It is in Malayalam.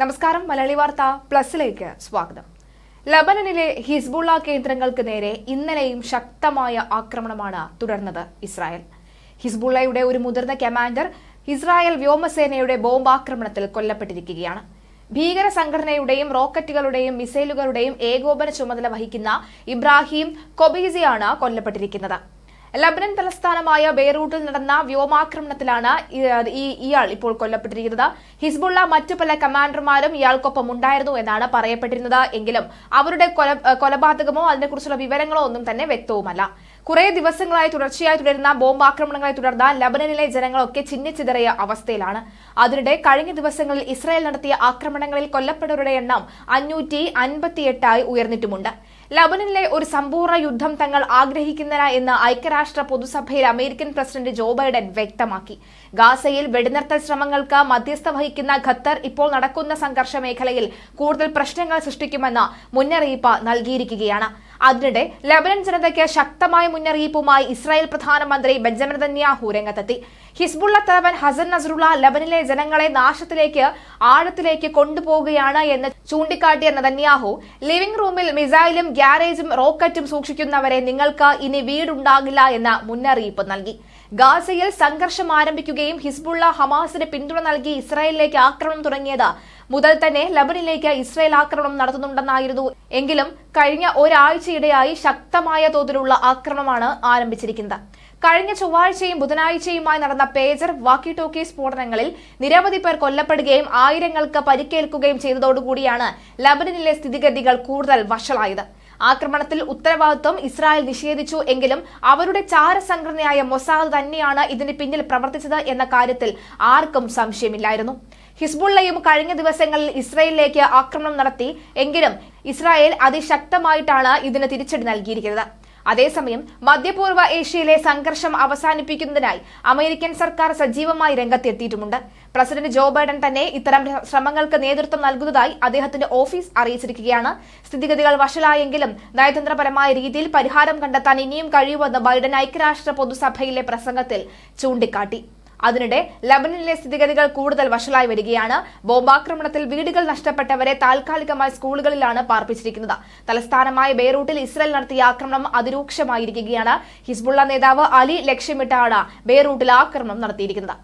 നമസ്കാരം മലയാളി വാർത്ത പ്ലസിലേക്ക് സ്വാഗതം. ലബനനിലെ ഹിസ്ബുള്ള കേന്ദ്രങ്ങൾക്ക് നേരെ ഇന്നലെയും ശക്തമായ ആക്രമണമാണ് തുടർന്നത് ഇസ്രായേൽ. ഹിസ്ബുള്ളയുടെ ഒരു മുതിർന്ന കമാൻഡർ ഇസ്രായേൽ വ്യോമസേനയുടെ ബോംബാക്രമണത്തിൽ കൊല്ലപ്പെട്ടിരിക്കുകയാണ്. ഭീകര സംഘടനയുടെയും റോക്കറ്റുകളുടെയും മിസൈലുകളുടെയും ഏകോപന ചുമതല വഹിക്കുന്ന ഇബ്രാഹിം കൊബീസിയാണ് കൊല്ലപ്പെട്ടിരിക്കുന്നത്. ലബനൻ തലസ്ഥാനമായ ബെയ്റൂട്ടിൽ നടന്ന വ്യോമാക്രമണത്തിലാണ് ഇയാൾ ഇപ്പോൾ കൊല്ലപ്പെട്ടിരിക്കുന്നത്. ഹിസ്ബുള്ള മറ്റു പല കമാൻഡർമാരും ഇയാൾക്കൊപ്പം ഉണ്ടായിരുന്നു എന്നാണ് പറയപ്പെട്ടിരുന്നത്. എങ്കിലും അവരുടെ കൊല- കൊലപാതകമോ അതിനെക്കുറിച്ചുള്ള വിവരങ്ങളോ ഒന്നും തന്നെ വ്യക്തവുമല്ല. കുറെ ദിവസങ്ങളായി തുടർച്ചയായി തുടരുന്ന ബോംബാക്രമണങ്ങളെ തുടർന്ന് ലബനനിലെ ജനങ്ങളൊക്കെ ചിന്നിച്ചിതറിയ അവസ്ഥയിലാണ്. അതിനിടെ കഴിഞ്ഞ ദിവസങ്ങളിൽ ഇസ്രായേൽ നടത്തിയ ആക്രമണങ്ങളിൽ കൊല്ലപ്പെട്ടവരുടെ എണ്ണം അഞ്ഞൂറ്റി അൻപത്തിയെട്ടായി ഉയർന്നിട്ടുമുണ്ട്. ലബനനിലെ ഒരു സമ്പൂർണ യുദ്ധം തങ്ങൾ ആഗ്രഹിക്കുന്നില്ല എന്ന് ഐക്യരാഷ്ട്ര പൊതുസഭയിൽ അമേരിക്കൻ പ്രസിഡന്റ് ജോ ബൈഡൻ വ്യക്തമാക്കി. ഗാസയിൽ വെടിനിർത്തൽ ശ്രമങ്ങൾക്ക് മധ്യസ്ഥ വഹിക്കുന്ന ഖത്തർ ഇപ്പോൾ നടക്കുന്ന സംഘർഷ മേഖലയിൽ കൂടുതൽ പ്രശ്നങ്ങൾ സൃഷ്ടിക്കുമെന്ന മുന്നറിയിപ്പ് നൽകിയിരിക്കുകയാണ്. അതിനിടെ ലബനൻ ജനതയ്ക്ക് ശക്തമായ മുന്നറിയിപ്പുമായി ഇസ്രായേൽ പ്രധാനമന്ത്രി ബെഞ്ചമിൻ നെതന്യാഹു രംഗത്തെത്തി. ഹിസ്ബുള്ള തലവൻ ഹസൻ നസറുള്ള ലബനിലെ ജനങ്ങളെ നാശത്തിലേക്ക് ആഴത്തിലേക്ക് കൊണ്ടുപോകുകയാണ് എന്ന് ചൂണ്ടിക്കാട്ടിയ നെതന്യാഹു ലിവിംഗ് റൂമിൽ മിസൈലും ഗ്യാരേജും റോക്കറ്റും സൂക്ഷിക്കുന്നവരെ നിങ്ങൾക്ക് ഇനി വീടുണ്ടാകില്ല എന്ന മുന്നറിയിപ്പ് നൽകി. ഗാസയിൽ സംഘർഷം ആരംഭിക്കുകയും ഹിസ്ബുള്ള ഹമാസിന് പിന്തുണ നൽകി ഇസ്രായേലിലേക്ക് ആക്രമണം തുടങ്ങിയത് മുതൽ തന്നെ ലബനിലേക്ക് ഇസ്രായേൽ ആക്രമണം നടത്തുന്നുണ്ടെന്നായിരുന്നു. എങ്കിലും കഴിഞ്ഞ ഒരാഴ്ചയിടെയായി ശക്തമായ തോതിലുള്ള ആക്രമണമാണ് ആരംഭിച്ചിരിക്കുന്നത്. കഴിഞ്ഞ ചൊവ്വാഴ്ചയും ബുധനാഴ്ചയുമായി നടന്ന പേജർ വാക്കി ടോക്കി സ്ഫോടനങ്ങളിൽ നിരവധി പേർ കൊല്ലപ്പെടുകയും ആയിരങ്ങൾക്ക് പരിക്കേൽക്കുകയും ചെയ്തതോടുകൂടിയാണ് ലബനിലെ സ്ഥിതിഗതികൾ കൂടുതൽ വഷളായത്. ആക്രമണത്തിൽ ഉത്തരവാദിത്വം ഇസ്രായേൽ നിഷേധിച്ചു എങ്കിലും അവരുടെ ചാരസംഘടനയായ മൊസാദ് തന്നെയാണ് ഇതിന് പിന്നിൽ പ്രവർത്തിച്ചത് എന്ന കാര്യത്തിൽ ആർക്കും സംശയമില്ലായിരുന്നു. ഹിസ്ബുള്ളയും കഴിഞ്ഞ ദിവസങ്ങളിൽ ഇസ്രായേലിലേക്ക് ആക്രമണം നടത്തി എങ്കിലും ഇസ്രായേൽ അതിശക്തമായിട്ടാണ് ഇതിന് തിരിച്ചടി നൽകിയിരിക്കുന്നത്. അതേസമയം മധ്യപൂർവ ഏഷ്യയിലെ സംഘർഷം അവസാനിപ്പിക്കുന്നതിനായി അമേരിക്കൻ സർക്കാർ സജീവമായി രംഗത്തെത്തിയിട്ടുമുണ്ട്. പ്രസിഡന്റ് ജോ ബൈഡൻ തന്നെ ഇത്തരം ശ്രമങ്ങൾക്ക് നേതൃത്വം നൽകുന്നതായി അദ്ദേഹത്തിന്റെ ഓഫീസ് അറിയിച്ചിരിക്കുകയാണ്. സ്ഥിതിഗതികൾ വഷളായെങ്കിലും നയതന്ത്രപരമായ രീതിയിൽ പരിഹാരം കണ്ടെത്താൻ ഇനിയും കഴിയുമെന്ന് ബൈഡൻ ഐക്യരാഷ്ട്ര പൊതുസഭയിലെ പ്രസംഗത്തിൽ ചൂണ്ടിക്കാട്ടി. അതിനിടെ ലബനിലെ സ്ഥിതിഗതികൾ കൂടുതൽ വഷളായി വരികയാണ്. ബോംബാക്രമണത്തിൽ വീടുകൾ നഷ്ടപ്പെട്ടവരെ താൽക്കാലികമായി സ്കൂളുകളിലാണ് പാർപ്പിച്ചിരിക്കുന്നത്. തലസ്ഥാനമായ ബെയ്റൂട്ടിൽ ഇസ്രായേൽ നടത്തിയ ആക്രമണം അതിരൂക്ഷമായിരിക്കുകയാണ്. ഹിസ്ബുള്ള നേതാവ് അലി ലക്ഷ്യമിട്ടാണ് ബെയ്റൂട്ടിൽ ആക്രമണം നടത്തിയിരിക്കുന്നത്.